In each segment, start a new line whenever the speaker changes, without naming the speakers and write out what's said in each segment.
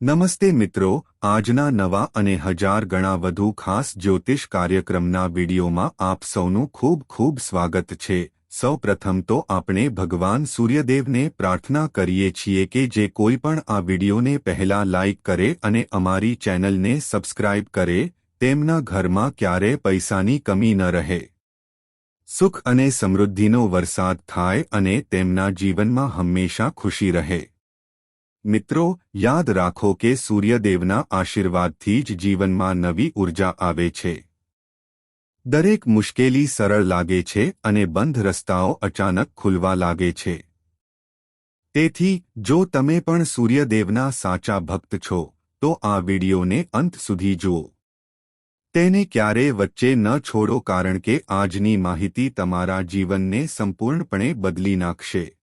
નમસ્તે મિત્રો, આજના નવા અને હજાર ગણા વધુ ખાસ જ્યોતિષ કાર્યક્રમના વિડીયોમાં આપ સૌનું ખૂબ ખૂબ સ્વાગત છે. સૌ પ્રથમ તો આપણે ભગવાન સૂર્યદેવને પ્રાર્થના કરીએ છીએ કે જે કોઈ પણ આ વિડીયોને પહેલા લાઇક કરે અને અમારી ચેનલને સબસ્ક્રાઇબ કરે, તેમના ઘરમાં ક્યારે પૈસાની કમી ન રહે. સુખ અને સમૃદ્ધિનો વરસાદ થાય અને તેમના જીવનમાં હંમેશા ખુશી રહે. મિત્રો, યાદ રાખો કે સૂર્યદેવના આશીર્વાદથી જ જીવનમાં નવી ઊર્જા આવે છે. દરેક મુશ્કેલી સરળ લાગે છે અને બંધ રસ્તાઓ અચાનક ખુલવા લાગે છે. તેથી, જો તમે પણ સૂર્યદેવના સાચા ભક્ત છો, તો આ વિડીયોને અંત સુધી જુઓ. તેને ક્યારેય વચ્ચે ન છોડો કારણ કે આજની માહિતી તમારા જીવનને સંપૂર્ણપણે બદલી નાખશે.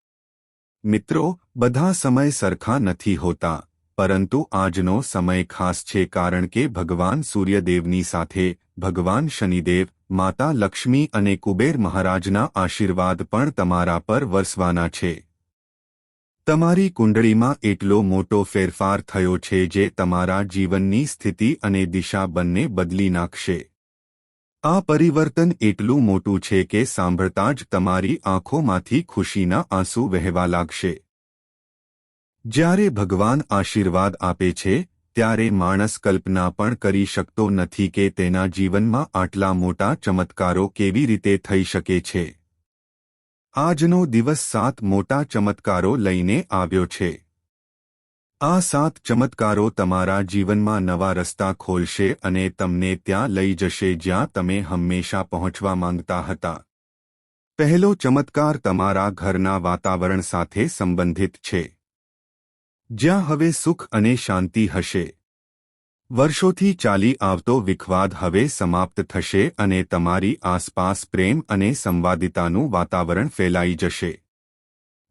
મિત્રો, બધા સમય સરખા નથી હોતા, પરંતુ આજનો સમય ખાસ છે કારણ કે ભગવાન સૂર્યદેવની સાથે ભગવાન શનિદેવ, માતા લક્ષ્મી અને કુબેર મહારાજના આશીર્વાદ પણ તમારા પર વરસવાના છે. તમારી કુંડળીમાં એટલો મોટો ફેરફાર થયો છે જે તમારા જીવનની સ્થિતિ અને દિશા બંને બદલી નાખશે. આ પરિવર્તન એટલું મોટું છે કે સાંભળતા જ તમારી આંખોમાંથી ખુશીના આંસુ વહેવા લાગશે. જ્યારે ભગવાન આશીર્વાદ આપે છે, ત્યારે માણસ કલ્પના પણ કરી શકતો નથી કે તેના જીવનમાં આટલા મોટા ચમત્કારો કેવી રીતે થઈ શકે છે. આજનો દિવસ સાત મોટા ચમત્કારો લઈને આવ્યો છે. આ સાત ચમત્કારો તમારા જીવનમાં નવા રસ્તા ખોલશે અને તમને ત્યાં લઈ જશે જ્યાં તમે હંમેશા પહોંચવા માંગતા હતા. પહેલો ચમત્કાર તમારા ઘરના વાતાવરણ સાથે સંબંધિત છે. જ્યાં હવે સુખ અને શાંતિ હશે. વર્ષોથી ચાલી આવતો વિખવાદ હવે સમાપ્ત થશે અને તમારી આસપાસ પ્રેમ અને સંવાદિતાનું વાતાવરણ ફેલાઈ જશે.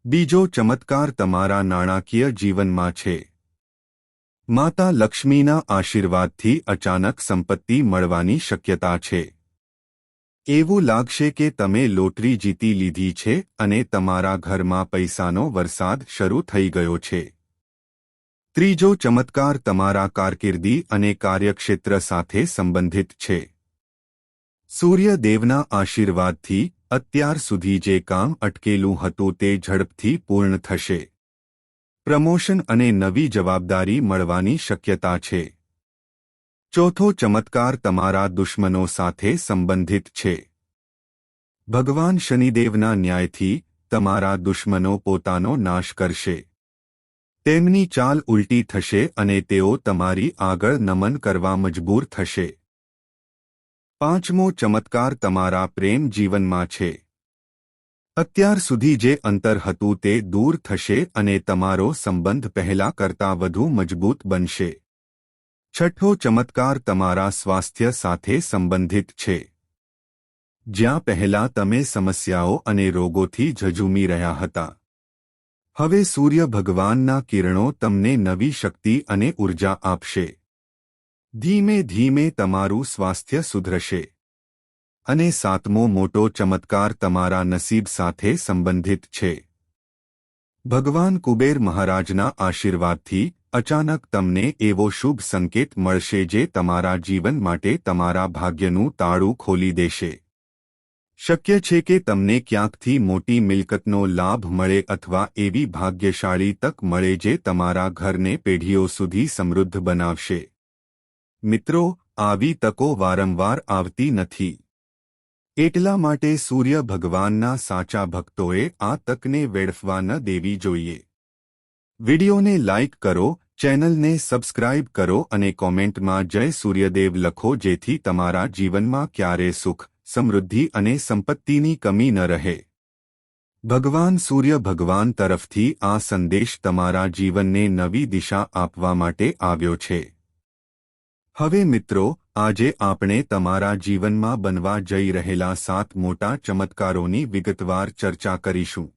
બીજો ચમત્કાર તમારા નાણાકીય જીવનમાં છે. માતા લક્ષ્મીના આશીર્વાદથી અચાનક સંપત્તિ મળવાની શક્યતા છે. એવું લાગશે કે તમે લોટરી જીતી લીધી છે અને તમારા ઘરમાં પૈસાનો વરસાદ શરૂ થઈ ગયો છે. ત્રીજો ચમત્કાર તમારા કારકિર્દી અને કાર્યક્ષેત્ર સાથે સંબંધિત છે. સૂર્યદેવના આશીર્વાદથી અત્યાર સુધી જે કામ અટકેલું હતું તે ઝડપથી પૂર્ણ થશે. પ્રમોશન અને નવી જવાબદારી મળવાની શક્યતા છે. ચોથો ચમત્કાર તમારા દુશ્મનો સાથે સંબંધિત છે. ભગવાન શનિદેવના ન્યાયથી તમારા દુશ્મનો પોતાનો નાશ કરશે. તેમની ચાલ ઉલટી થશે અને તેઓ તમારી આગળ નમન કરવા મજબૂર થશે. પાંચમો ચમત્કાર તમારા પ્રેમ જીવનમાં છે. અત્યાર સુધી જે અંતર હતું તે દૂર થશે અને તમારો સંબંધ પહેલા કરતાં વધુ મજબૂત બનશે. છઠ્ઠો ચમત્કાર તમારા સ્વાસ્થ્ય સાથે સંબંધિત છે. જ્યાં પહેલા તમે સમસ્યાઓ અને રોગોથી ઝઝૂમી રહ્યા હતા. હવે સૂર્ય ભગવાનના કિરણો તમને નવી શક્તિ અને ઊર્જા આપશે. ધીમે ધીમે તમારું સ્વાસ્થ્ય સુધરશે. અને સાતમો મોટો ચમત્કાર તમારા નસીબ સાથે સંબંધિત છે. ભગવાન કુબેર મહારાજના આશીર્વાદથી અચાનક તમને એવો શુભ સંકેત મળશે જે તમારા જીવન માટે તમારા ભાગ્યનું તાળું ખોલી દેશે. શક્ય છે કે તમને ક્યાંકથી મોટી મિલકતનો લાભ મળે અથવા એવી ભાગ્યશાળી તક મળે જે તમારા ઘરને પેઢીઓ સુધી સમૃદ્ધ બનાવશે. મિત્રો, આવી તકો વારંવાર આવતી નથી. એટલા માટે સૂર્ય ભગવાનના સાચા ભક્તોએ આ તકને વેડફવા ન દેવી જોઈએ. વિડિયોને લાઇક કરો, ચેનલને સબસ્ક્રાઇબ કરો અને કોમેન્ટમાં જય સૂર્યદેવ લખો જેથી તમારા જીવનમાં ક્યારે સુખ, સમૃદ્ધિ અને સંપત્તિની કમી ન રહે. ભગવાન સૂર્ય ભગવાન તરફથી આ સંદેશ તમારા જીવનને નવી દિશા આપવા માટે આવ્યો છે. હવે મિત્રો, આજે આપણે તમારા જીવનમાં બનવા જઈ રહેલા સાત મોટા ચમત્કારોની વિગતવાર ચર્ચા કરીશું.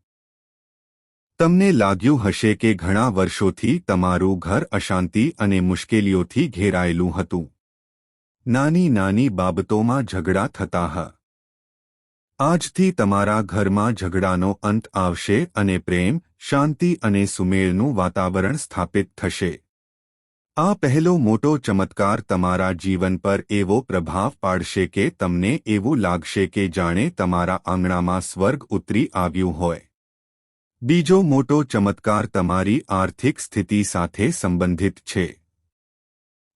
તમને લાગ્યું હશે કે ઘણા વર્ષોથી તમારું ઘર અશાંતિ અને મુશ્કેલીઓથી ઘેરાયેલું હતું. નાની નાની બાબતોમાં ઝઘડા થતા હ. આજથી તમારા ઘરમાં ઝઘડાનો અંત આવશે અને પ્રેમ, શાંતિ અને સુમેળનું વાતાવરણ સ્થાપિત થશે. આ પહેલો મોટો ચમત્કાર તમારા જીવન પર એવો પ્રભાવ પાડશે કે તમને એવું લાગશે કે જાણે તમારા આંગણામાં સ્વર્ગ ઉતરી આવ્યું હોય. બીજો મોટો ચમત્કાર તમારી આર્થિક સ્થિતિ સાથે સંબંધિત છે.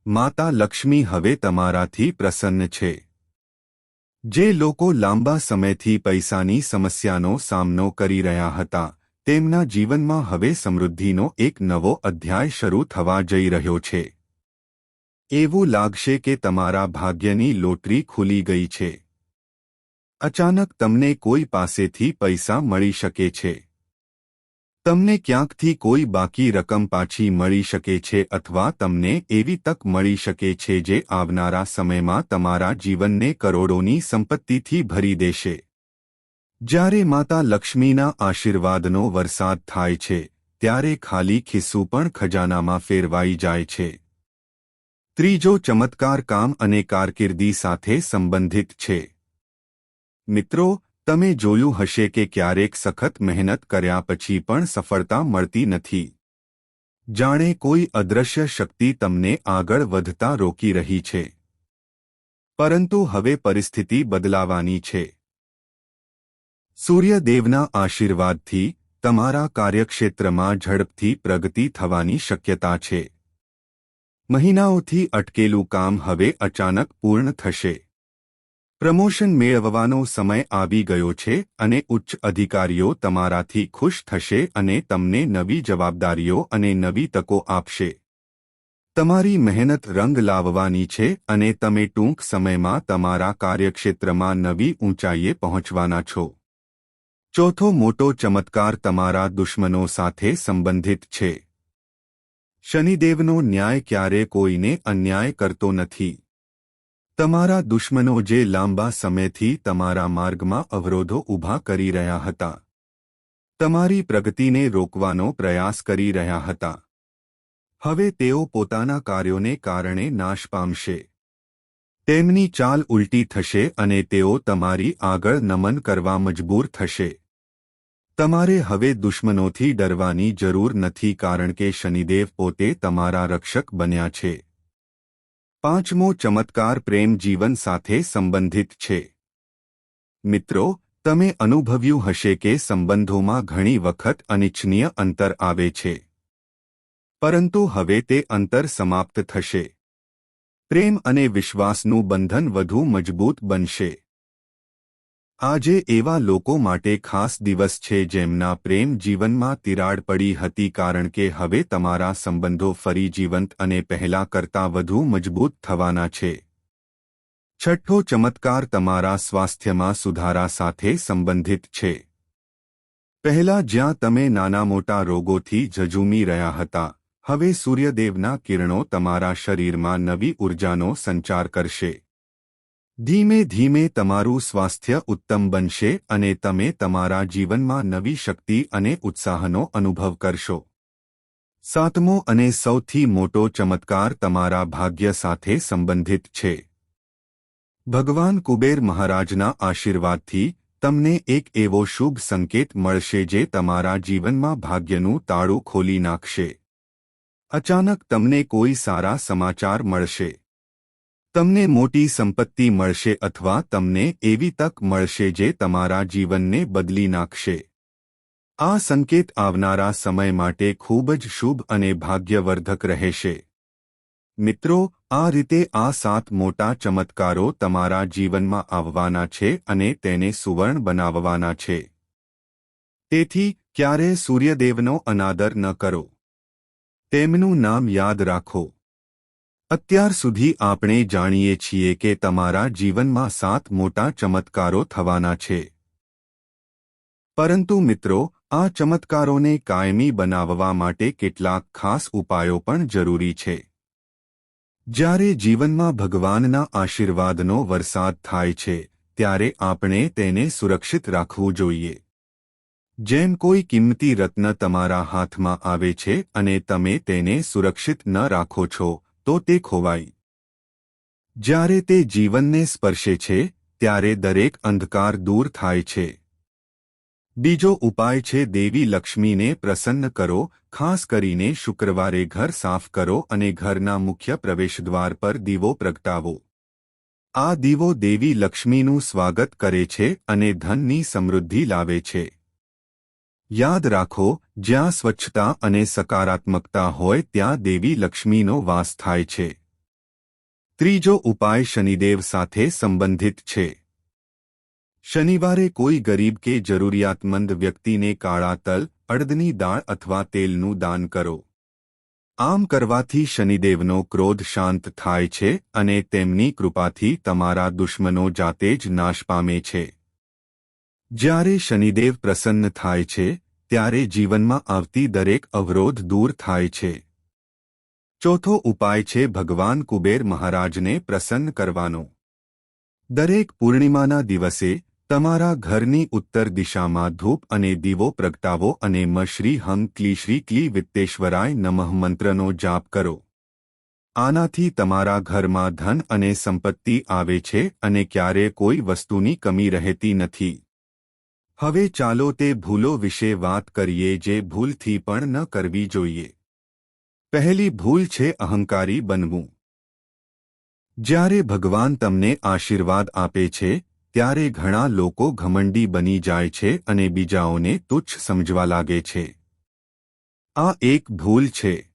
માતા લક્ષ્મી હવે તમારાથી પ્રસન્ન છે. જે લોકો લાંબા સમયથી પૈસાની સમસ્યાનો સામનો કરી રહ્યા હતા. તેમના જીવનમાં હવે સમૃદ્ધિનો એક નવો અધ્યાય શરૂ થવા જઈ રહ્યો છે. એવું લાગશે કે તમારા ભાગ્યની લોટરી ખુલી ગઈ છે. અચાનક તમને કોઈ પાસેથી પૈસા મળી શકે છે. તમને ક્યાંકથી કોઈ બાકી રકમ પાછી મળી શકે છે અથવા તમને એવી તક મળી શકે છે જે આવનારા સમયમાં તમારા જીવનને કરોડોની સંપત્તિથી ભરી દેશે. જ્યારે માતા લક્ષ્મીના આશીર્વાદનો વરસાદ થાય છે, ત્યારે ખાલી ખિસ્સું પણ ખજાનામાં ફેરવાઈ જાય છે. ત્રીજો ચમત્કાર કામ અને કારકિર્દી સાથે સંબંધિત છે. મિત્રો, તમે જોયું હશે કે ક્યારેક સખત મહેનત કર્યા પછી પણ સફળતા મળતી નથી. જાણે કોઈ અદૃશ્ય શક્તિ તમને આગળ વધતા રોકી રહી છે. પરંતુ હવે પરિસ્થિતિ બદલાવાની છે. સૂર્યદેવના આશીર્વાદથી તમારા કાર્યક્ષેત્રમાં ઝડપથી પ્રગતિ થવાની શક્યતા છે. મહિનાઓથી અટકેલું કામ હવે અચાનક પૂર્ણ થશે. પ્રમોશન મેળવવાનો સમય આવી ગયો છે અને ઉચ્ચ અધિકારીઓ તમારાથી ખુશ થશે અને તમને નવી જવાબદારીઓ અને નવી તકો આપશે. તમારી મહેનત રંગ લાવવાની છે અને તમે ટૂંક સમયમાં તમારા કાર્યક્ષેત્રમાં નવી ઊંચાઈએ પહોંચવાના છો. ચોથો મોટો ચમત્કાર તમારા દુશ્મનો સાથે સંબંધિત છે. શનિદેવનો ન્યાય ક્યારે કોઈને અન્યાય કરતો નથી. તમારા દુશ્મનો જે લાંબા સમયથી તમારા માર્ગમાં અવરોધો ઊભા કરી રહ્યા હતા. તમારી પ્રગતિને રોકવાનો પ્રયાસ કરી રહ્યા હતા. હવે તેઓ પોતાના કાર્યોને કારણે નાશ પામશે. તેમની ચાલ ઉલટી થશે અને તેઓ તમારી આગળ નમન કરવા મજબૂર થશે. તમારે હવે દુશ્મનોથી ડરવાની જરૂર નથી કારણ કે શનિદેવ પોતે તમારા રક્ષક બન્યા છે. પાંચમો ચમત્કાર પ્રેમ જીવન સાથે સંબંધિત છે. મિત્રો, તમે અનુભવ્યું હશે કે સંબંધોમાં ઘણી વખત અનિચ્છનીય અંતર આવે છે. પરંતુ હવે તે અંતર સમાપ્ત થશે. પ્રેમ અને વિશ્વાસનું બંધન વધુ મજબૂત બનશે. આજે એવા લોકો માટે ખાસ દિવસ છે જેમના પ્રેમ જીવનમાં તિરાડ પડી હતી કારણ કે હવે તમારા સંબંધો ફરી જીવંત અને પહેલા કરતાં વધુ મજબૂત થવાના છે. છઠ્ઠો ચમત્કાર તમારા સ્વાસ્થ્યમાં સુધારા સાથે સંબંધિત છે. પહેલા જ્યાં તમે નાના મોટા રોગોથી ઝઝૂમી રહ્યા હતા હવે સૂર્યદેવના કિરણો તમારા શરીરમાં નવી ઉર્જાનો સંચાર કરશે. ધીમે ધીમે તમારું સ્વાસ્થ્ય ઉત્તમ બનશે અને તમે તમારા જીવનમાં નવી શક્તિ અને ઉત્સાહનો અનુભવ કરશો. સાતમો અને સૌથી મોટો ચમત્કાર તમારા ભાગ્ય સાથે સંબંધિત છે. ભગવાન કુબેર મહારાજના આશીર્વાદથી તમને એક એવો શુભ સંકેત મળશે જે તમારા જીવનમાં ભાગ્યનું તાળું ખોલી નાખશે. અચાનક તમને કોઈ સારા સમાચાર મળશે. તમને મોટી સંપત્તિ મળશે અથવા તમને એવી તક મળશે જે તમારા જીવનને બદલી નાખશે. આ સંકેત આવનારા સમય માટે ખૂબ જ શુભ અને ભાગ્યવર્ધક રહેશે. મિત્રો, આ રીતે આ સાત મોટા ચમત્કારો તમારા જીવનમાં આવવાના છે અને તેને સુવર્ણ બનાવવાના છે. તેથી, ક્યારે સૂર્યદેવનો અનાદર ન કરો. તેમનું નામ યાદ રાખો. અત્યાર સુધી આપણે જાણીએ છીએ કે તમારા જીવનમાં સાત મોટા ચમત્કારો થવાના છે. પરંતુ મિત્રો, આ ચમત્કારોને કાયમી બનાવવા માટે કેટલાક ખાસ ઉપાયો પણ જરૂરી છે. જ્યારે જીવનમાં ભગવાનના આશીર્વાદનો વરસાદ થાય છે, ત્યારે આપણે તેને સુરક્ષિત રાખવું જોઈએ. જેમ કોઈ કિંમતી રત્ન તમારા હાથમાં આવે છે અને તમે તેને સુરક્ષિત ન રાખો છો, તો તે ખોવાઈ. જ્યારે તે જીવનને સ્પર્શે છે, ત્યારે દરેક અંધકાર દૂર થાય છે. બીજો ઉપાય છે દેવી લક્ષ્મીને પ્રસન્ન કરો, ખાસ કરીને શુક્રવારે ઘર સાફ કરો અને ઘરના મુખ્ય પ્રવેશદ્વાર પર દીવો પ્રગટાવો. આ દીવો દેવી લક્ષ્મીનું સ્વાગત કરે છે અને ધનની સમૃદ્ધિ લાવે છે. યાદ રાખો, જ્યાં સ્વચ્છતા અને સકારાત્મકતા હોય ત્યાં દેવી લક્ષ્મીનો વાસ થાય છે. ત્રીજો ઉપાય શનિદેવ સાથે સંબંધિત છે. શનિવારે કોઈ ગરીબ કે જરૂરિયાતમંદ વ્યક્તિને કાળા તલ, અડદની દાળ અથવા તેલનું દાન કરો. આમ કરવાથી શનિદેવનો ક્રોધ શાંત થાય છે અને તેમની કૃપાથી તમારા દુશ્મનો જાતે જ નાશ પામે છે. જ્યારે શનિદેવ પ્રસન્ન થાય છે, ત્યારે જીવનમાં આવતી દરેક અવરોધ દૂર થાય છે. ચોથો ઉપાય છે ભગવાન કુબેર મહારાજને પ્રસન્ન કરવાનો. દરેક પૂર્ણિમાના દિવસે, તમારા ઘરની ઉત્તર દિશામાં ધૂપ અને દીવો પ્રગટાવો અને મ શ્રી હંગ ક્લી શ્રી ક્લી વિત્તેશ્વરાય નમઃ મંત્રનો જાપ કરો. આનાથી તમારા ઘરમાં ધન અને સંપત્તિ આવે છે અને ક્યારે કોઈ વસ્તુની કમી રહેતી નથી. હવે ચાલો તે ભૂલો વિશે વાત કરીએ જે ભૂલથી પણ ન કરવી જોઈએ. પહેલી ભૂલ છે અહંકારી બનવું. જ્યારે ભગવાન તમને આશીર્વાદ આપે છે, ત્યારે ઘણા લોકો ઘમંડી બની જાય છે અને બીજાઓને તુચ્છ સમજવા લાગે છે. આ એક ભૂલ છે.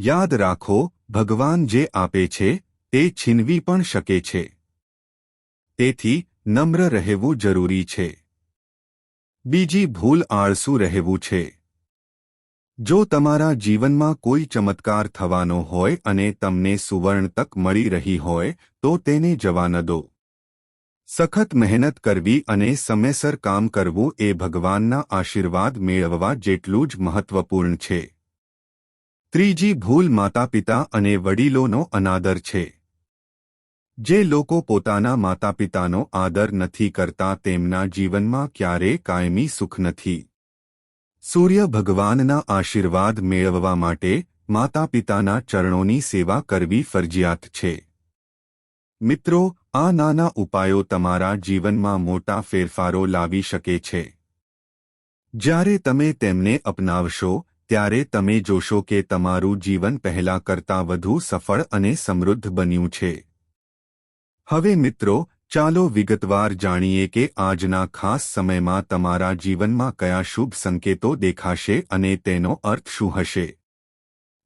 યાદ રાખો, ભગવાન જે આપે છે, તે છીનવી પણ શકે છે. તેથી નમ્ર રહેવું જરૂરી છે. બીજી ભૂલ આળસુ રહેવું છે. જો તમારા જીવનમાં કોઈ ચમત્કાર થવાનો હોય અને તમને સુવર્ણ તક મળી રહી હોય, તો તેને જવા ન દો. સખત મહેનત કરવી અને સમયસર કામ કરવું એ ભગવાનના આશીર્વાદ મેળવવા જેટલું જ મહત્વપૂર્ણ છે. ત્રીજી ભૂલ માતાપિતા અને વડીલોનો અનાદર છે. જે લોકો પોતાના માતાપિતાનો આદર નથી કરતા તેમના જીવનમાં ક્યારે કાયમી સુખ નથી. સૂર્ય ભગવાનના આશીર્વાદ મેળવવા માટે માતાપિતાના ચરણોની સેવા કરવી ફરજિયાત છે. મિત્રો, આ નાના ઉપાયો તમારા જીવનમાં મોટા ફેરફારો લાવી શકે છે. જ્યારે તમે તેમને અપનાવશો, ત્યારે તમે જોશો કે તમારું જીવન પહેલા કરતાં વધુ સફળ અને સમૃદ્ધ બન્યું છે. હવે મિત્રો, ચાલો વિગતવાર જાણીએ કે આજના ખાસ સમયમાં તમારા જીવનમાં કયા શુભ સંકેતો દેખાશે અને તેનો અર્થ શું હશે?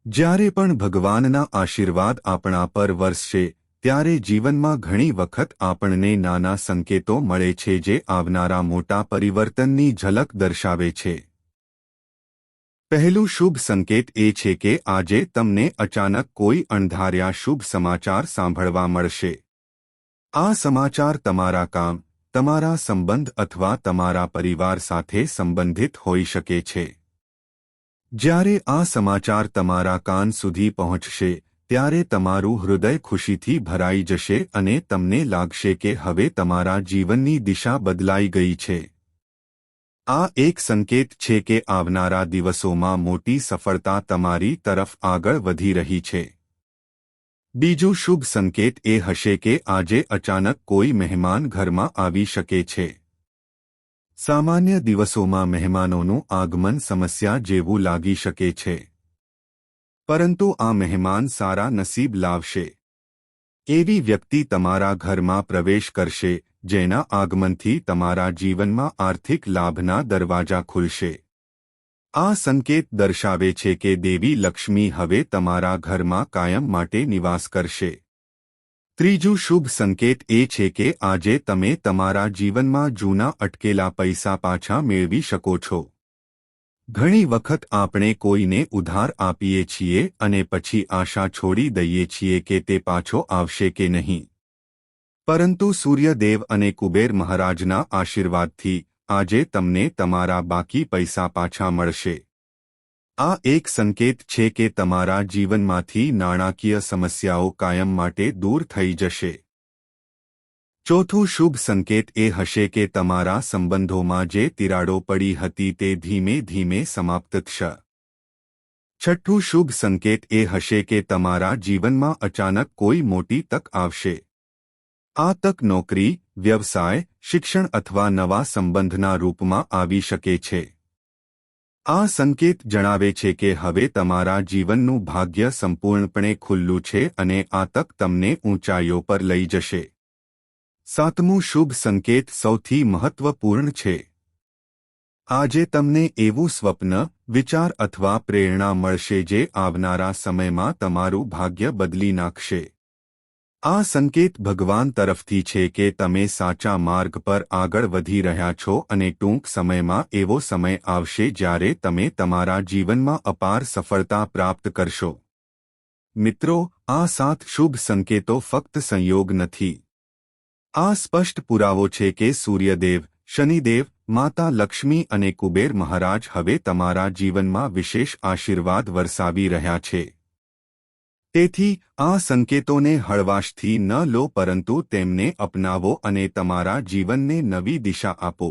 જ્યારે પણ ભગવાનના આશીર્વાદ આપણા પર વરસશે, ત્યારે જીવનમાં ઘણી વખત આપણને નાના સંકેતો મળે છે જે આવનારા મોટા પરિવર્તનની ઝલક દર્શાવે છે. પહેલું શુભ સંકેત એ છે કે આજે તમને અચાનક કોઈ અણધાર્યા શુભ સમાચાર સાંભળવા મળશે. આ સમાચાર તમારા કામ, તમારા સંબંધ અથવા તમારા પરિવાર સાથે સંબંધિત હોઈ શકે છે. જ્યારે આ સમાચાર તમારા કાન સુધી પહોંચશે, ત્યારે તમારું હૃદય ખુશીથી ભરાઈ જશે અને તમને લાગશે કે હવે તમારા જીવનની દિશા બદલાઈ ગઈ છે. આ એક સંકેત છે કે આવનારા દિવસોમાં મોટી સફળતા તમારી તરફ આગળ વધી રહી છે. બીજું શુભ સંકેત એ હશે કે આજે અચાનક કોઈ મહેમાન ઘરમાં આવી શકે છે. સામાન્ય દિવસોમાં મહેમાનોનું આગમન સમસ્યા જેવું લાગી શકે છે. પરંતુ આ મહેમાન સારા નસીબ લાવશે. એવી વ્યક્તિ તમારા ઘરમાં પ્રવેશ કરશે, જેના આગમનથી તમારા જીવનમાં આર્થિક લાભના દરવાજા ખુલશે. આ સંકેત દર્શાવે છે કે દેવી લક્ષ્મી હવે તમારા ઘરમાં કાયમ માટે નિવાસ કરશે. ત્રીજું શુભ સંકેત એ છે કે આજે તમે તમારા જીવનમાં જૂના અટકેલા પૈસા પાછા મેળવી શકો છો. ઘણી વખત આપણે કોઈને ઉધાર આપીએ છીએ અને પછી આશા છોડી દઈએ છીએ કે તે પાછો આવશે કે નહીં. પરંતુ સૂર્યદેવ અને કુબેર મહારાજના આશીર્વાદથી આજે તમને તમારા બાકી પૈસા પાછા મળશે. આ એક સંકેત છે કે તમારા જીવનમાંથી નાણાકીય સમસ્યાઓ કાયમ માટે દૂર થઈ જશે. ચોથું શુભ સંકેત એ હશે કે તમારા સંબંધોમાં જે તિરાડો પડી હતી તે ધીમે ધીમે સમાપ્ત થશે. છઠ્ઠું શુભ સંકેત એ હશે કે તમારા જીવનમાં અચાનક કોઈ મોટી તક આવશે. આ તક નોકરી, વ્યવસાય શિક્ષણ અથવા નવા સંબંધના રૂપમાં આવી શકે છે. આ સંકેત જણાવે છે કે હવે તમારા જીવનનું ભાગ્ય સંપૂર્ણપણે ખુલ્લું છે અને આ તક તમને ઊંચાઈઓ પર લઈ જશે. સાતમું શુભ સંકેત સૌથી મહત્વપૂર્ણ છે. આજે તમને એવું સ્વપ્ન, વિચાર અથવા પ્રેરણા મળશે જે આવનારા સમયમાં તમારું ભાગ્ય બદલી નાખશે. આ સંકેત ભગવાન તરફથી છે કે તમે સાચા માર્ગ પર આગળ વધી રહ્યા છો અને ટૂંક સમયમાં એવો સમય આવશે જ્યારે તમે તમારા જીવનમાં અપાર સફળતા પ્રાપ્ત કરશો. મિત્રો, આ સાત શુભ સંકેતો ફક્ત સંયોગ નથી. આ સ્પષ્ટ પુરાવો છે કે સૂર્યદેવ, શનિદેવ, માતા લક્ષ્મી અને કુબેર મહારાજ હવે તમારા જીવનમાં વિશેષ આશીર્વાદ વરસાવી રહ્યા છે. તેથી આ સંકેતોને હળવાશથી ન લો પરંતુ તેમને અપનાવો અને તમારા જીવનને નવી દિશા આપો.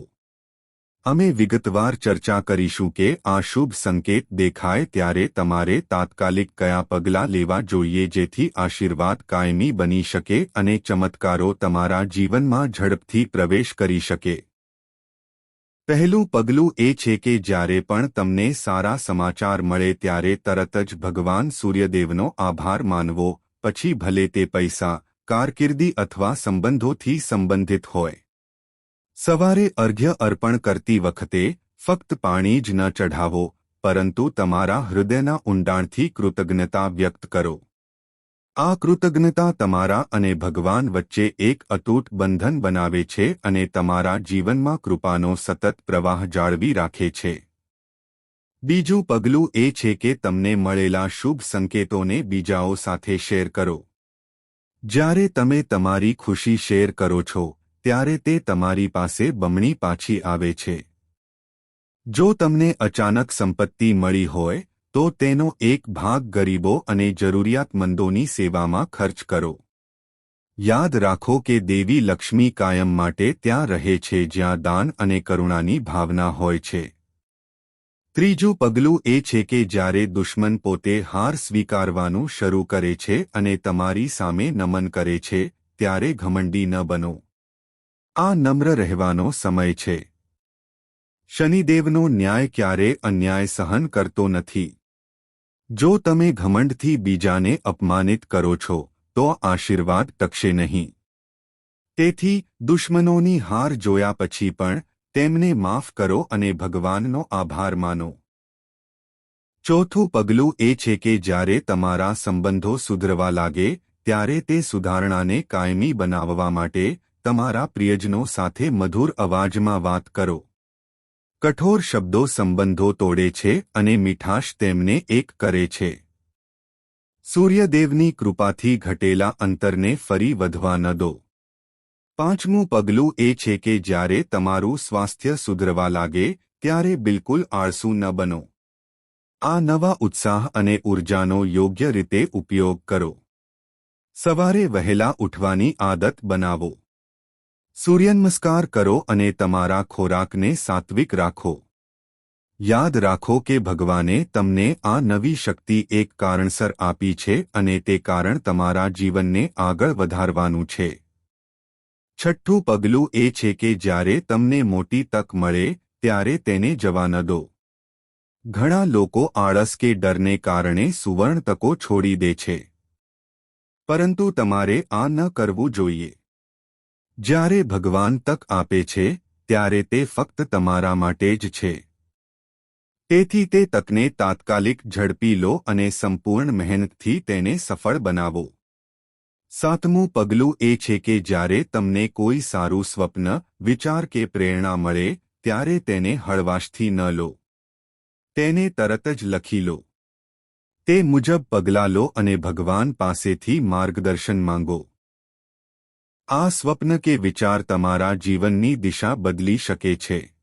અમે વિગતવાર ચર્ચા કરીશું કે આ શુભ સંકેત દેખાય ત્યારે તમારે તાત્કાલિક કયા પગલાં લેવા જોઈએ જેથી આશીર્વાદ કાયમી બની શકે અને ચમત્કારો તમારા જીવનમાં ઝડપથી પ્રવેશ કરી શકે. પહેલું પગલું એ છે કે જ્યારે પણ તમને સારા સમાચાર મળે ત્યારે તરત જ ભગવાન સૂર્યદેવનો આભાર માનવો, પછી ભલે તે પૈસા, કારકિર્દી અથવા સંબંધોથી સંબંધિત હોય. સવારે અર્ઘ્ય અર્પણ કરતી વખતે ફક્ત પાણી જ ન ચઢાવો, પરંતુ તમારા હૃદયના ઊંડાણથી કૃતજ્ઞતા વ્યક્ત કરો. આ કૃતજ્ઞતા તમારા અને ભગવાન વચ્ચે એક અતૂટ બંધન બનાવે છે અને તમારા જીવનમાં કૃપાનો સતત પ્રવાહ જાળવી રાખે છે. બીજું પગલું એ છે કે તમને મળેલા શુભ સંકેતોને બીજાઓ સાથે શેર કરો. જ્યારે તમે તમારી ખુશી શેર કરો છો, ત્યારે તે તમારી પાસે બમણી પાછી આવે છે. જો તમને અચાનક સંપત્તિ મળી હોય તો તેનો એક ભાગ ગરીબો અને જરૂરિયાતમંદોની સેવામાં ખર્ચ કરો. યાદ રાખો કે દેવી લક્ષ્મી કાયમ માટે ત્યાં રહે છે જ્યાં દાન અને કરુણાની ભાવના હોય છે. ત્રીજું પગલું એ છે કે જ્યારે દુશ્મન પોતે હાર સ્વીકારવાનું શરૂ કરે છે અને તમારી સામે નમન કરે છે, ત્યારે ઘમંડી ન બનો. આ નમ્ર રહેવાનો સમય છે. શનિદેવનો ન્યાય ક્યારે અન્યાય સહન કરતો નથી. જો તમે ઘમંડથી બીજાને અપમાનિત કરો છો, તો આશીર્વાદ ટકશે નહીં. તેથી દુશ્મનોની હાર જોયા પછી પણ તેમને માફ કરો અને ભગવાનનો આભાર માનો. ચોથું પગલું એ છે કે જ્યારે તમારા સંબંધો સુધરવા લાગે, ત્યારે તે સુધારણાને કાયમી બનાવવા માટે તમારા પ્રિયજનો સાથે મધુર અવાજમાં વાત કરો. કઠોર શબ્દો સંબંધો તોડે છે અને મીઠાશ તેમને એક કરે છે. સૂર્યદેવની કૃપાથી ઘટેલા અંતરને ફરી વધવા ન દો. પાંચમું પગલું એ છે કે જ્યારે તમારું સ્વાસ્થ્ય સુધરવા લાગે, ત્યારે બિલકુલ આળસુ ન બનો. આ નવા ઉત્સાહ અને ઊર્જાનો યોગ્ય રીતે ઉપયોગ કરો. સવારે વહેલા ઉઠવાની આદત બનાવો. સૂર્યનમસ્કાર કરો અને તમારા ખોરાકને સાત્વિક રાખો. યાદ રાખો કે ભગવાને તમને આ નવી શક્તિ એક કારણસર આપી છે અને તે કારણ તમારા જીવનને આગળ વધારવાનું છે. છઠ્ઠું પગલું એ છે કે જ્યારે તમને મોટી તક મળે, ત્યારે તેને જવા ન દો. ઘણા લોકો આળસ કે ડરને કારણે સુવર્ણ તકો છોડી દે છે. પરંતુ તમારે આ ન કરવું જોઈએ. જ્યારે ભગવાન તક આપે છે, ત્યારે તે ફક્ત તમારા માટે જ છે. તેથી તે તકને તાત્કાલિક ઝડપી લો અને સંપૂર્ણ મહેનતથી તેને સફળ બનાવો. સાતમું પગલું એ છે કે જ્યારે તમને કોઈ સારું સ્વપ્ન, વિચાર કે પ્રેરણા મળે, ત્યારે તેને હળવાશથી ન લો. તેને તરત જ લખી લો. તે મુજબ પગલાં લો અને ભગવાન પાસેથી માર્ગદર્શન માંગો. આ સ્વપ્ન કે વિચાર તમારા જીવનની દિશા બદલી શકે છે.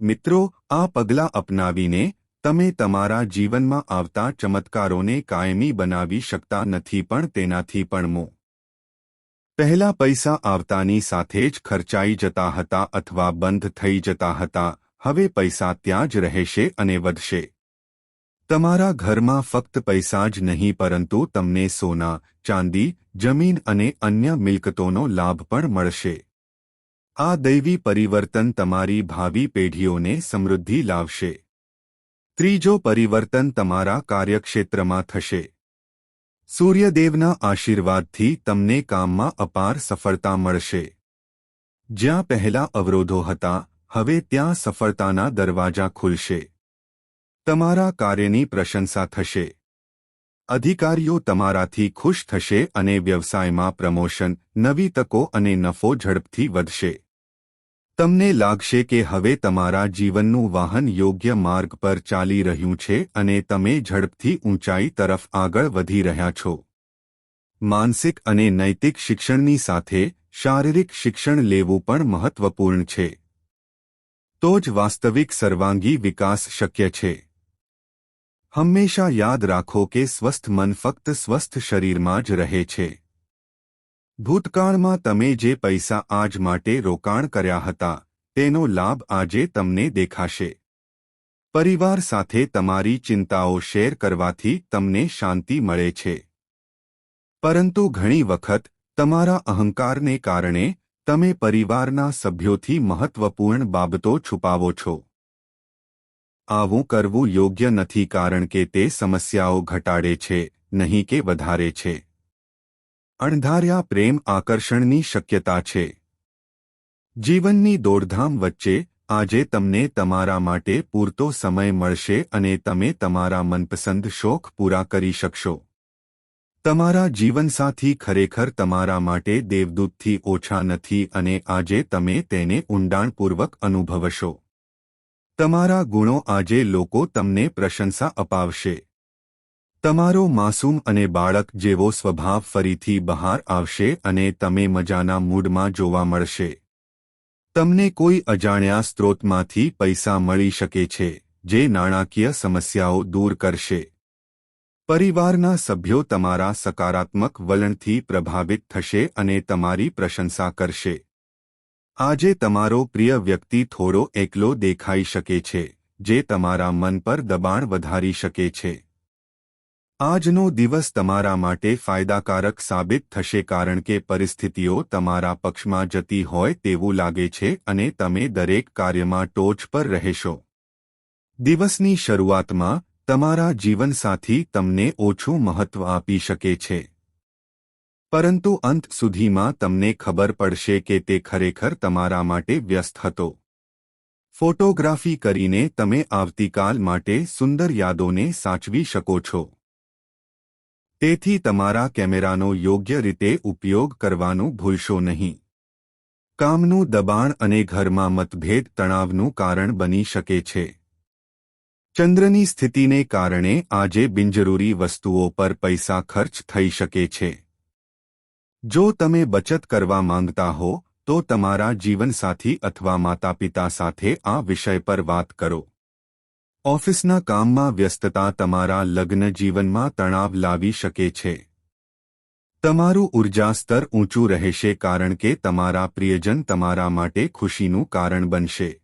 મિત્રો, આ પગલાં અપનાવીને તમે તમારા જીવનમાં આવતા ચમત્કારોને કાયમી બનાવી શકતા નથી પણ તેનાથી પણ મો. પહેલા પૈસા આવતાની સાથે જ ખર્ચાઈ જતા હતા અથવા બંધ થઈ જતા હતા, હવે પૈસા ત્યાં જ રહેશે અને વધશે. તમારા ઘરમાં ફક્ત પૈસા જ નહીં, પરંતુ તમને સોના, ચાંદી, જમીન અને અન્ય મિલકતોનો લાભ પણ મળશે. આ દૈવી પરિવર્તન તમારી ભાવિ પેઢીઓને સમૃદ્ધિ લાવશે. ત્રીજો પરિવર્તન તમારા કાર્યક્ષેત્રમાં થશે. સૂર્યદેવના આશીર્વાદથી તમને કામમાં અપાર સફળતા મળશે. જ્યાં પહેલા અવરોધો હતા, હવે ત્યાં સફળતાના દરવાજા ખુલશે. તમારા કાર્યની પ્રશંસા થશે. અધિકારીઓ તમારાથી ખુશ થશે અને વ્યવસાયમાં પ્રમોશન, નવી તકો અને નફો ઝડપથી વધશે. તમને લાગશે કે હવે તમારા જીવનનું વાહન યોગ્ય માર્ગ પર ચાલી રહ્યું છે અને તમે ઝડપથી ઊંચાઈ તરફ આગળ વધી રહ્યા છો. માનસિક અને નૈતિક શિક્ષણની સાથે શારીરિક શિક્ષણ લેવું પણ મહત્વપૂર્ણ છે. તો જ વાસ્તવિક સર્વાંગી વિકાસ શક્ય છે. હંમેશા યાદ રાખો કે સ્વસ્થ મન ફક્ત સ્વસ્થ શરીરમાં જ રહે છે. ભૂતકાળમાં તમે જે પૈસા આજ માટે રોકાણ કર્યા હતા, તેનો લાભ આજે તમને દેખાશે. પરિવાર સાથે તમારી ચિંતાઓ શેર કરવાથી તમને શાંતિ મળે છે. પરંતુ ઘણી વખત, તમારા અહંકારને કારણે, તમે પરિવારના સભ્યોથી મહત્વપૂર્ણ બાબતો છુપાવો છો. આવું કરવું યોગ્ય નથી કારણ કે તે સમસ્યાઓ ઘટાડે છે, નહીં કે વધારે છે. અણધાર્યા પ્રેમ આકર્ષણની શક્યતા છે. જીવનની દોડધામ વચ્ચે આજે તમને તમારા માટે પૂરતો સમય મળશે અને તમે તમારા મનપસંદ શોખ પૂરા કરી શકશો. તમારા જીવનસાથી ખરેખર તમારા માટે દેવદૂતથી ઓછા નથી અને આજે તમે તેને ઊંડાણપૂર્વક અનુભવશો. તમારા ગુણો આજે લોકો તમને પ્રશંસા અપાવશે. તમારો માસૂમ અને બાળક જેવો સ્વભાવ ફરીથી બહાર આવશે અને તમે મજાના મૂડમાં જોવા મળશે. તમને કોઈ અજાણ્યા સ્ત્રોતમાંથી પૈસા મળી શકે છે, જે નાણાકીય સમસ્યાઓ દૂર કરશે. પરિવારના સભ્યો તમારા સકારાત્મક વલણથી પ્રભાવિત થશે અને તમારી પ્રશંસા કરશે. આજે તમારો પ્રિય વ્યક્તિ થોડો એકલો દેખાઈ શકે છે, જે તમારા મન પર દબાણ વધારી શકે છે. આજનો દિવસ તમારા માટે ફાયદાકારક સાબિત થશે કારણ કે પરિસ્થિતિઓ તમારા પક્ષમાં જતી હોય તેવું લાગે છે અને તમે દરેક કાર્યમાં ટોચ પર રહેશો. દિવસની શરૂઆતમાં તમારા જીવનસાથી તમને ઓછું મહત્વ આપી શકે છે. પરંતુ અંત સુધીમાં તમને ખબર પડશે કે તે ખરેખર તમારા માટે વ્યસ્ત હતો. ફોટોગ્રાફી કરીને તમે આવતીકાલ માટે સુંદર યાદોને સાચવી શકો છો. તેથી તમારા કેમેરાનો યોગ્ય રીતે ઉપયોગ કરવાનું ભૂલશો નહીં. કામનું દબાણ અને ઘરમાં મતભેદ તણાવનું કારણ બની શકે છે. ચંદ્રની સ્થિતિને કારણે આજે બિનજરૂરી વસ્તુઓ પર પૈસા ખર્ચ થઈ શકે છે. જો તમે બચત કરવા માંગતા હો, તો તમારા જીવનસાથી અથવા માતાપિતા સાથે આ વિષય પર વાત કરો. ઓફિસના કામમાં વ્યસ્તતા તમારા લગ્ન જીવનમાં તણાવ લાવી શકે છે. તમારું ઊર્જા સ્તર ઊંચું રહેશે કારણ કે તમારા પ્રિયજન તમારા માટે ખુશીનું કારણ બનશે.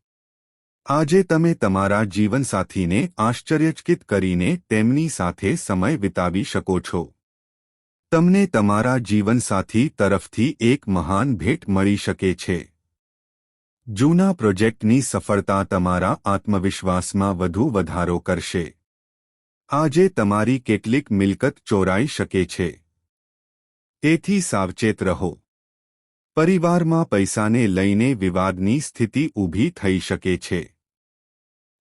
આજે તમે તમારા જીવનસાથીને આશ્ચર્યચકિત કરીને તેમની સાથે સમય વિતાવી શકો છો. તમને તમારા જીવનસાથી તરફથી એક મહાન ભેટ મળી શકે છે. જૂના પ્રોજેક્ટની સફળતા તમારા આત્મવિશ્વાસમાં વધુ વધારો કરશે. આજે તમારી કેટલીક મિલકત ચોરાઈ શકે છે. તેથી સાવચેત રહો. પરિવારમાં પૈસાને લઈને વિવાદની સ્થિતિ ઊભી થઈ શકે છે.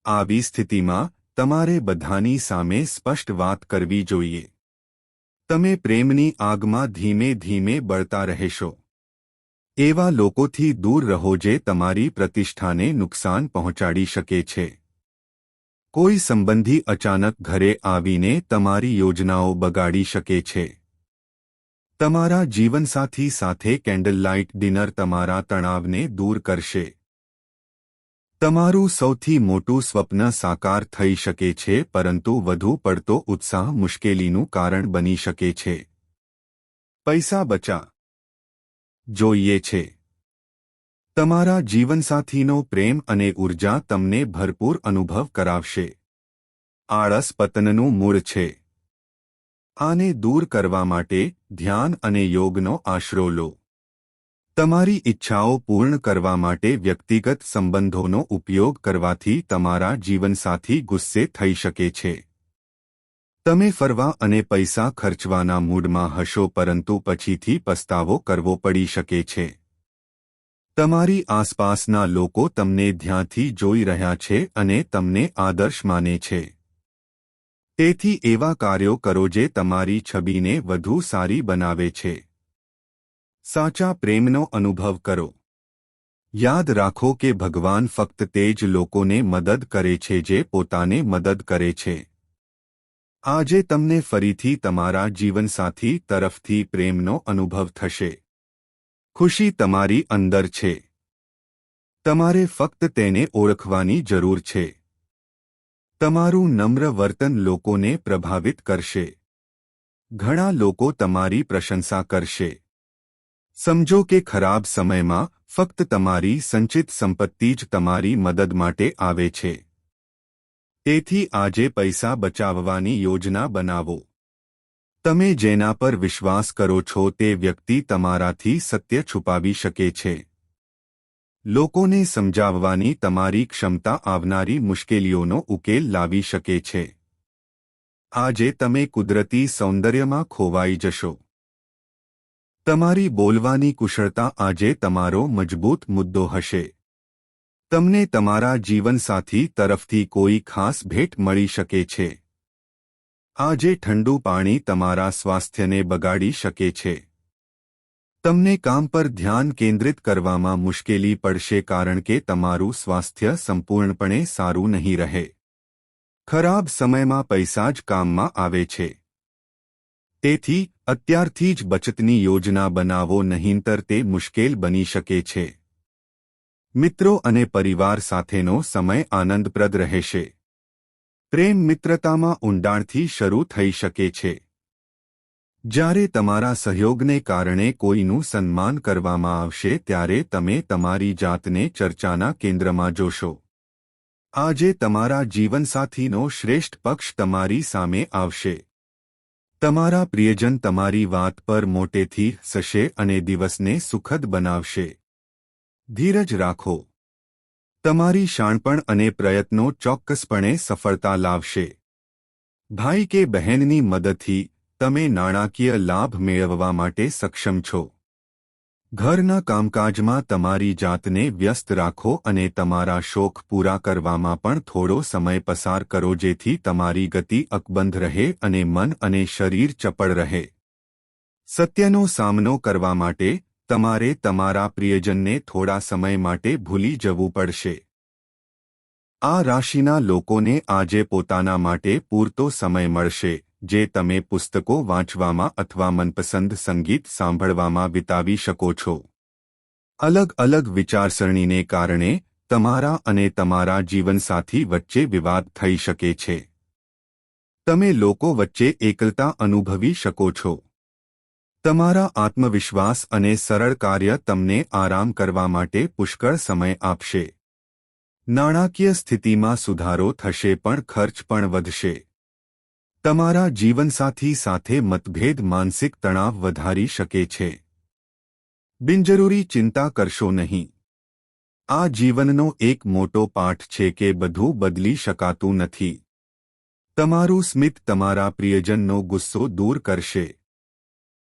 આવી સ્થિતિમાં તમારે બધાની સામે સ્પષ્ટ વાત કરવી જોઈએ. તમે પ્રેમની આગમાં ધીમે ધીમે બળતા રહેશો. એવા લોકોથી દૂર રહો જે તમારી પ્રતિષ્ઠાને નુકસાન પહોંચાડી શકે છે. કોઈ સંબંધી અચાનક ઘરે આવીને તમારી યોજનાઓ બગાડી શકે છે. તમારા જીવનસાથી સાથે કેન્ડલ લાઇટ ડિનર તમારા તણાવને દૂર કરશે. તમારું સૌથી મોટું સ્વપ્ન સાકાર થઈ શકે છે, પરંતુ વધુ પડતો ઉત્સાહ મુશ્કેલીનું કારણ બની શકે છે. પૈસા બચા જોઈએ છે. તમારા જીવનસાથીનો પ્રેમ અને ઊર્જા તમને ભરપૂર અનુભવ કરાવશે. આળસ પતનનું મૂળ છે. આને દૂર કરવા માટે ધ્યાન અને યોગનો આશરો લો. તમારી ઈચ્છાઓ પૂર્ણ કરવા માટે વ્યક્તિગત સંબંધોનો ઉપયોગ કરવાથી તમારા જીવનસાથી ગુસ્સે થઈ શકે છે. તમે ફરવા અને પૈસા ખર્ચવાના મૂડમાં હશો પરંતુ પછીથી પસ્તાવો કરવો પડી શકે છે. તમારી આસપાસના લોકો તમને ધ્યાનથી જોઈ રહ્યા છે અને તમને આદર્શ માને છે. તેથી એવા કાર્યો કરો જે તમારી છબીને વધુ સારી બનાવે છે. સાચા પ્રેમનો અનુભવ કરો યાદ રાખો કે ભગવાન ફક્ત તે જ લોકોને મદદ કરે છે જે પોતાને મદદ કરે છે આજે તમને ફરીથી તમારા જીવનસાથી તરફથી પ્રેમનો અનુભવ થશે ખુશી તમારી અંદર છે તમારે ફક્ત તેને ઓળખવાની જરૂર છે તમારું નમ્ર વર્તન લોકોને પ્રભાવિત કરશે ઘણા લોકો તમારી પ્રશંસા કરશે સમજો કે ખરાબ સમયમાં ફક્ત તમારી સંચિત સંપત્તિ જ તમારી મદદ માટે આવે છે. તેથી આજે પૈસા બચાવવાની યોજના બનાવો. તમે જેના પર વિશ્વાસ કરો છો તે વ્યક્તિ તમારાથી સત્ય છુપાવી શકે છે. લોકોને સમજાવવાની તમારી ક્ષમતા આવનારી મુશ્કેલીઓનો ઉકેલ લાવી શકે છે. આજે તમે કુદરતી સૌંદર્યમાં ખોવાઈ જશો. તમારી બોલવાની કુશળતા આજે તમારો મજબૂત મુદ્દો હશે. તમને તમારા જીવનસાથી તરફથી કોઈ ખાસ ભેટ મળી શકે છે. આજે ઠંડુ પાણી તમારા સ્વાસ્થ્યને બગાડી શકે છે. તમને કામ પર ધ્યાન કેન્દ્રિત કરવામાં મુશ્કેલી પડશે કારણ કે તમારું સ્વાસ્થ્ય સંપૂર્ણપણે સારું નહીં રહે. ખરાબ સમયમાં પૈસા જ કામમાં આવે છે. તેથી અત્યારથી જ બચતની યોજના બનાવો, નહીંતર તે મુશ્કેલ બની શકે છે. મિત્રો અને પરિવાર સાથેનો સમય આનંદપ્રદ રહેશે. પ્રેમ મિત્રતામાં ઊંડાણથી શરૂ થઈ શકે છે. જ્યારે તમારા સહયોગને કારણે કોઈનું સન્માન કરવામાં આવશે, ત્યારે તમે તમારી જાતને ચર્ચાના કેન્દ્રમાં જોશો. આજે તમારા જીવનસાથીનો શ્રેષ્ઠ પક્ષ તમારી સામે આવશે. તમારા પ્રિયજન તમારી વાત પર મોટેથી સશે અને દિવસને સુખદ બનાવશે. ધીરજ રાખો. તમારી શાણપણ અને પ્રયત્નો ચોક્કસપણે સફળતા લાવશે. ભાઈ કે બહેનની મદદથી તમે નાણાકીય લાભ મેળવવા માટે સક્ષમ છો. ઘરના કામકાજમાં તમારી જાતને વ્યસ્ત રાખો અને તમારા શોખ પૂરા કરવામાં પણ થોડો સમય પસાર કરો જેથી તમારી ગતિ અકબંધ રહે અને મન અને શરીર ચપળ રહે. સત્યનો સામનો કરવા માટે તમારે તમારા પ્રિયજનને થોડા સમય માટે ભૂલી જવું પડશે. આ રાશિના લોકોને આજે પોતાના માટે પૂરતો સમય મળશે. જે તમે પુસ્તકો વાંચવામાં અથવા મનપસંદ સંગીત સાંભળવામાં વિતાવી શકો છો. અલગ અલગ વિચારસરણીને કારણે તમારા અને તમારા જીવનસાથી વચ્ચે વિવાદ થઈ શકે છે. તમે લોકો વચ્ચે એકલતા અનુભવી શકો છો. તમારા આત્મવિશ્વાસ અને સરળ કાર્ય તમને આરામ કરવા માટે પુષ્કળ સમય આપશે. નાણાકીય સ્થિતિમાં સુધારો થશે પણ ખર્ચ પણ વધશે. તમારા જીવનસાથી સાથે મતભેદ માનસિક તણાવ વધારી શકે છે. બિનજરૂરી ચિંતા કરશો નહીં. આ જીવનનો એક મોટો પાઠ છે કે બધું બદલી શકાતું નથી. તમારું સ્મિત તમારા પ્રિયજનનો ગુસ્સો દૂર કરશે.